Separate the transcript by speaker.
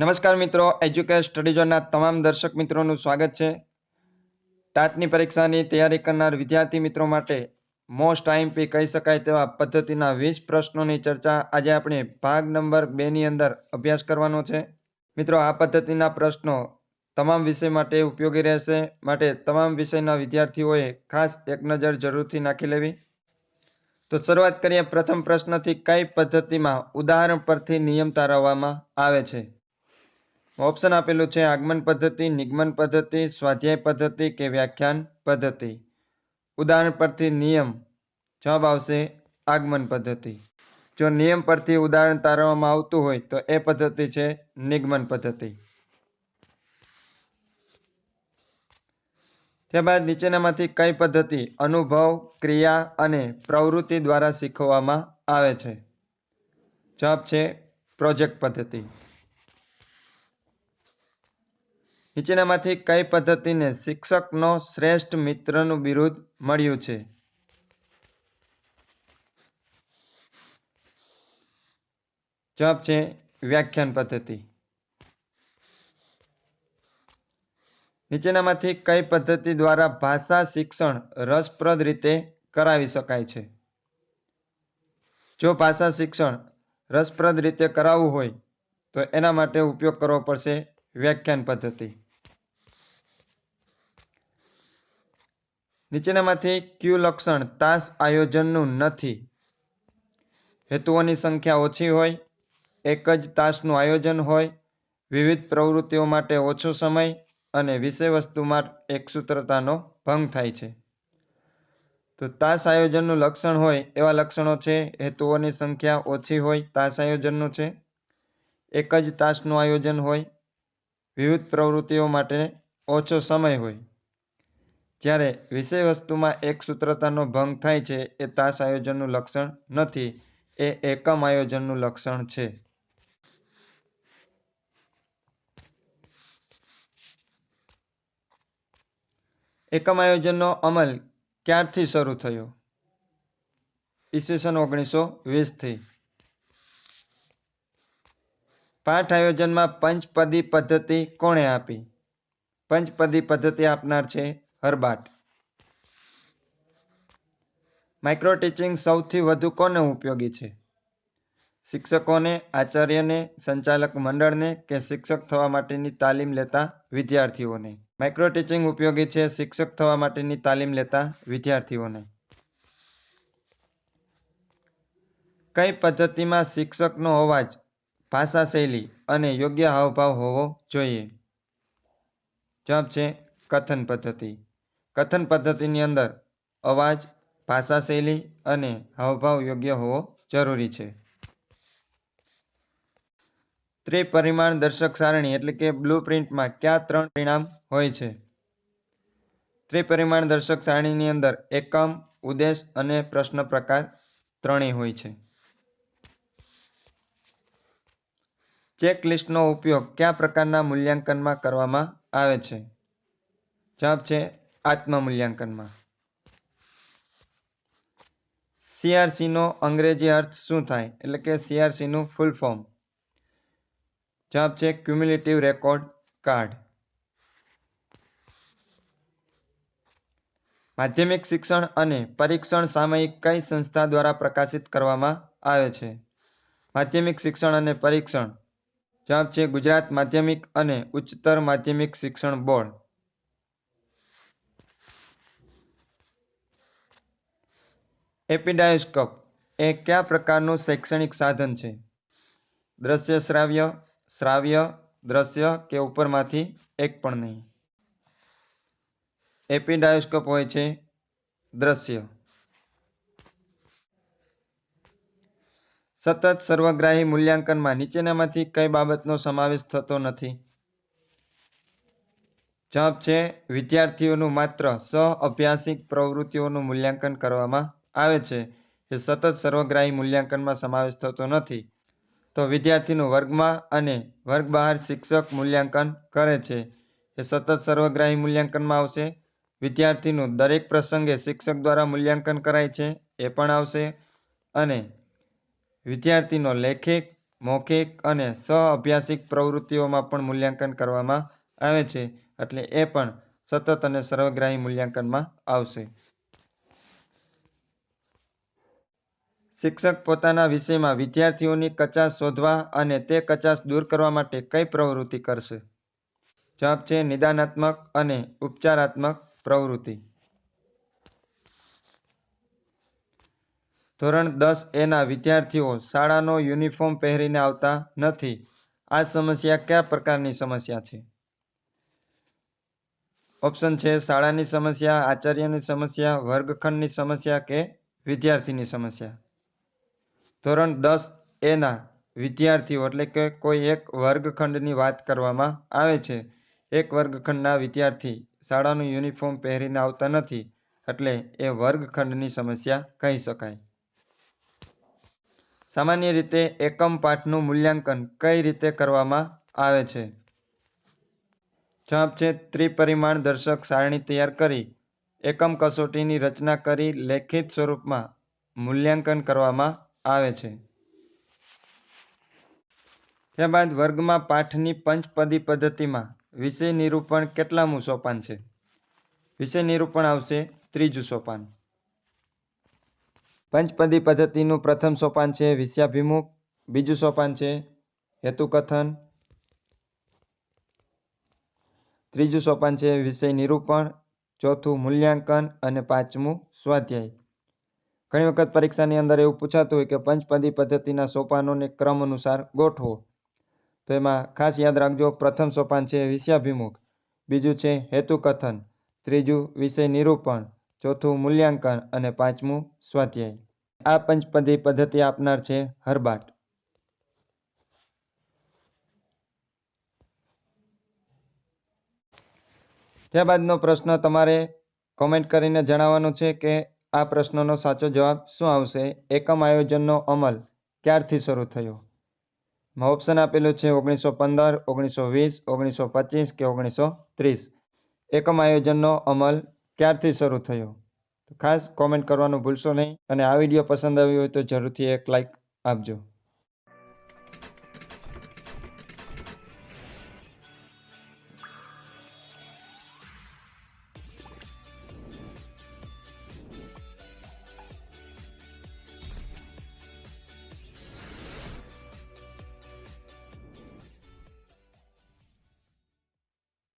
Speaker 1: નમસ્કાર મિત્રો educate study ઝોનના તમામ દર્શક મિત્રોનું સ્વાગત છે ટાટની પરીક્ષાની તૈયારી કરનાર વિદ્યાર્થી મિત્રો માટે મોસ્ટ આઈમપી કહી શકાય તેવા પદ્ધતિના વીસ પ્રશ્નોની ચર્ચા આજે આપણે ભાગ નંબર બેની અંદર અભ્યાસ કરવાનો છે મિત્રો આ પદ્ધતિના પ્રશ્નો તમામ વિષય માટે ઉપયોગી રહેશે માટે તમામ વિષયના વિદ્યાર્થીઓએ ખાસ એક નજર જરૂરથી નાખી લેવી તો શરૂઆત કરીએ પ્રથમ પ્રશ્નથી કઈ પદ્ધતિમાં ઉદાહરણ પરથી નિયમ તારવવામાં આવે છે ઓપ્શન આપેલું છે આગમન પદ્ધતિ નિગમન પદ્ધતિ સ્વાધ્યાય પદ્ધતિ કે વ્યાખ્યાન પદ્ધતિ ઉદાહરણ પરથી નિયમ જવાબ આવશે આગમન પદ્ધતિ જો નિયમ પરથી ઉદાહરણ તારવવામાં આવતું હોય તો એ પદ્ધતિ છે નિગમન પદ્ધતિ ત્યારબાદ નીચેનામાંથી કઈ પદ્ધતિ અનુભવ ક્રિયા અને પ્રવૃત્તિ દ્વારા શીખવવામાં આવે છે જવાબ છે પ્રોજેક્ટ પદ્ધતિ નીચેનામાંથી કઈ પદ્ધતિને શિક્ષકનો શ્રેષ્ઠ મિત્રનું બિરુદ મળ્યું છે જવાબ છે વ્યાખ્યાન પદ્ધતિ નીચેનામાંથી કઈ પદ્ધતિ દ્વારા ભાષા શિક્ષણ રસપ્રદ રીતે કરાવી શકાય છે જો ભાષા શિક્ષણ રસપ્રદ રીતે કરાવવું હોય તો એના માટે ઉપયોગ કરવો પડશે વ્યાખ્યાન પદ્ધતિ નીચેનામાંથી ક્યુ લક્ષણ તાસ આયોજનનું નથી હેતુઓની સંખ્યા ઓછી હોય એક જ તાસનું આયોજન હોય વિવિધ પ્રવૃત્તિઓ માટે ઓછો સમય અને વિષયવસ્તુમાં એકસૂત્રતાનો ભંગ થાય છે તો તાસ આયોજનનું લક્ષણ હોય એવા લક્ષણો છે હેતુઓની સંખ્યા ઓછી હોય તાસ આયોજનનું છે એક જ તાસનું આયોજન હોય વિવિધ પ્રવૃત્તિઓ માટે ઓછો સમય હોય જ્યારે વિષય વસ્તુમાં એક સૂત્રતાનો ભંગ થાય છે એ તાસ આયોજનનું લક્ષણ નથી એ એકમ આયોજનનું લક્ષણ છે એકમ આયોજનનો અમલ ક્યારથી શરૂ થયો ઈસવીસન ઓગણીસો વીસથી પાઠ આયોજનમાં પંચપદી પદ્ધતિ કોણે આપી પંચપદી પદ્ધતિ આપનાર છે હર્બાટ માઇક્રો ટીચિંગ સૌથી વધુ કોને ઉપયોગી છે શિક્ષકોને આચાર્યને સંચાલક મંડળને કે શિક્ષક થવા માટેની તાલીમ લેતા વિદ્યાર્થીઓને માઇક્રો ટીચિંગ ઉપયોગી છે શિક્ષક થવા માટેની તાલીમ લેતા વિદ્યાર્થીઓને કઈ પદ્ધતિમાં શિક્ષકનો અવાજ ભાષા શૈલી અને યોગ્ય હાવભાવ હોવો જોઈએ જવાબ છે કથન પદ્ધતિ કથન પદ્ધતિની અંદર અવાજ ભાષા શૈલી અને હાવભાવ યોગ્ય હોવો જરૂરી છે ત્રિપરિમાણ દર્શક સારણી એટલે કે બ્લુ પ્રિન્ટમાં કયા ત્રણ પરિણામ હોય છે ત્રિપરિમાણ દર્શક સારણીની અંદર એકમ ઉદ્દેશ અને પ્રશ્ન પ્રકાર ત્રણેય હોય છે ચેકલિસ્ટનો ઉપયોગ કયા પ્રકારના મૂલ્યાંકનમાં કરવામાં આવે છે જવાબ છે આત્મમૂલ્યાંકનમાં સીઆરસીનો અંગ્રેજી અર્થ શું થાય એટલે કે સીઆરસીનું ફૂલ ફોર્મ જવાબ છે ક્યુમ્યુલેટિવ રેકોર્ડ કાર્ડ માધ્યમિક શિક્ષણ અને પરીક્ષણ સામયિક કઈ સંસ્થા દ્વારા પ્રકાશિત કરવામાં આવે છે માધ્યમિક શિક્ષણ અને પરીક્ષણ જવાબ છે ગુજરાત માધ્યમિક અને ઉચ્ચતર માધ્યમિક શિક્ષણ બોર્ડ એપિડાયોસ્કોપ એ કયા પ્રકારનું શૈક્ષણિક સાધન છે દ્રશ્ય શ્રાવ્ય શ્રાવ્ય દ્રશ્ય કે ઉપરમાંથી એક પણ નહીં એપિડાયોસ્કોપ હોય છે દ્રશ્ય સતત સર્વગ્રાહી મૂલ્યાંકનમાં નીચેનામાંથી કઈ બાબતનો સમાવેશ થતો નથી જવાબ છે વિદ્યાર્થીઓનું માત્ર સહ અભ્યાસિક પ્રવૃત્તિઓનું મૂલ્યાંકન કરવામાં આવે છે એ સતત સર્વગ્રાહી મૂલ્યાંકનમાં સમાવેશ થતો નથી તો વિદ્યાર્થીનું વર્ગમાં અને વર્ગ બહાર શિક્ષક મૂલ્યાંકન કરે છે એ સતત સર્વગ્રાહી મૂલ્યાંકનમાં આવશે વિદ્યાર્થીનું દરેક પ્રસંગે શિક્ષક દ્વારા મૂલ્યાંકન કરાય છે એ પણ આવશે અને વિદ્યાર્થીનો લેખિક મૌખિક અને સહ અભ્યાસિક પ્રવૃત્તિઓમાં પણ મૂલ્યાંકન કરવામાં આવે છે એટલે એ પણ સતત અને સર્વગ્રાહી મૂલ્યાંકનમાં આવશે શિક્ષક પોતાના વિષયમાં વિદ્યાર્થીઓની કચાશ શોધવા અને તે કચાસ દૂર કરવા માટે કઈ પ્રવૃત્તિ કરશે જવાબ છે નિદાનાત્મક અને ઉપચારાત્મક પ્રવૃત્તિ ધોરણ દસ એના વિદ્યાર્થીઓ શાળાનો યુનિફોર્મ પહેરીને આવતા નથી આ સમસ્યા કયા પ્રકારની સમસ્યા છે ઓપ્શન છે શાળાની સમસ્યા આચાર્યની સમસ્યા વર્ગખંડની સમસ્યા કે વિદ્યાર્થીની સમસ્યા ધોરણ દસ એના વિદ્યાર્થીઓ એટલે કે કોઈ એક વર્ગખંડની વાત કરવામાં આવે છે એક વર્ગખંડના વિદ્યાર્થી શાળાનું યુનિફોર્મ પહેરીને આવતા નથી એટલે એ વર્ગખંડની સમસ્યા કહી શકાય સામાન્ય રીતે એકમ પાઠનું મૂલ્યાંકન કઈ રીતે કરવામાં આવે છે જવાબ છે ત્રિપરિમાણ દર્શક સારણી તૈયાર કરી એકમ કસોટીની રચના કરી લેખિત સ્વરૂપમાં મૂલ્યાંકન કરવામાં આવે છે ત્યારબાદ વર્ગમાં પાઠની પંચપદી પદ્ધતિમાં વિષય નિરૂપણ કેટલામું સોપાન છે વિષય નિરૂપણ આવશે ત્રીજું સોપાન પંચપદી પદ્ધતિનું પ્રથમ સોપાન છે વિષયાભિમુખ બીજું સોપાન છે હેતુકથન ત્રીજું સોપાન છે વિષય નિરૂપણ ચોથું મૂલ્યાંકન અને પાંચમું સ્વાધ્યાય ઘણી વખત પરીક્ષાની અંદર એવું પૂછાતું હોય કે પંચપદી પદ્ધતિના સોપાનોને ક્રમ અનુસાર ગોઠવો તો એમાં ખાસ યાદ રાખજો પ્રથમ સોપાન છે વિષયાભિમુખ બીજું છે હેતુકથન ત્રીજું વિષય નિરૂપણ ચોથું મૂલ્યાંકન અને પાંચમું સ્વાધ્યાય આ પંચપદી પદ્ધતિ આપનાર છે હરબાટ ત્યારબાદનો પ્રશ્ન તમારે કોમેન્ટ કરીને જણાવવાનો છે કે આ પ્રશ્નનો સાચો જવાબ શું આવશે એકમ આયોજનનો અમલ ક્યારથી શરૂ થયો ઓપ્શન આપેલું છે ઓગણીસો પંદર ઓગણીસો વીસ ઓગણીસો પચીસ કે ઓગણીસો ત્રીસ એકમ આયોજનનો અમલ ક્યારથી શરૂ થયો તો ખાસ કોમેન્ટ કરવાનું ભૂલશો નહીં અને આ વિડીયો પસંદ આવ્યો હોય તો જરૂરથી એક લાઇક આપજો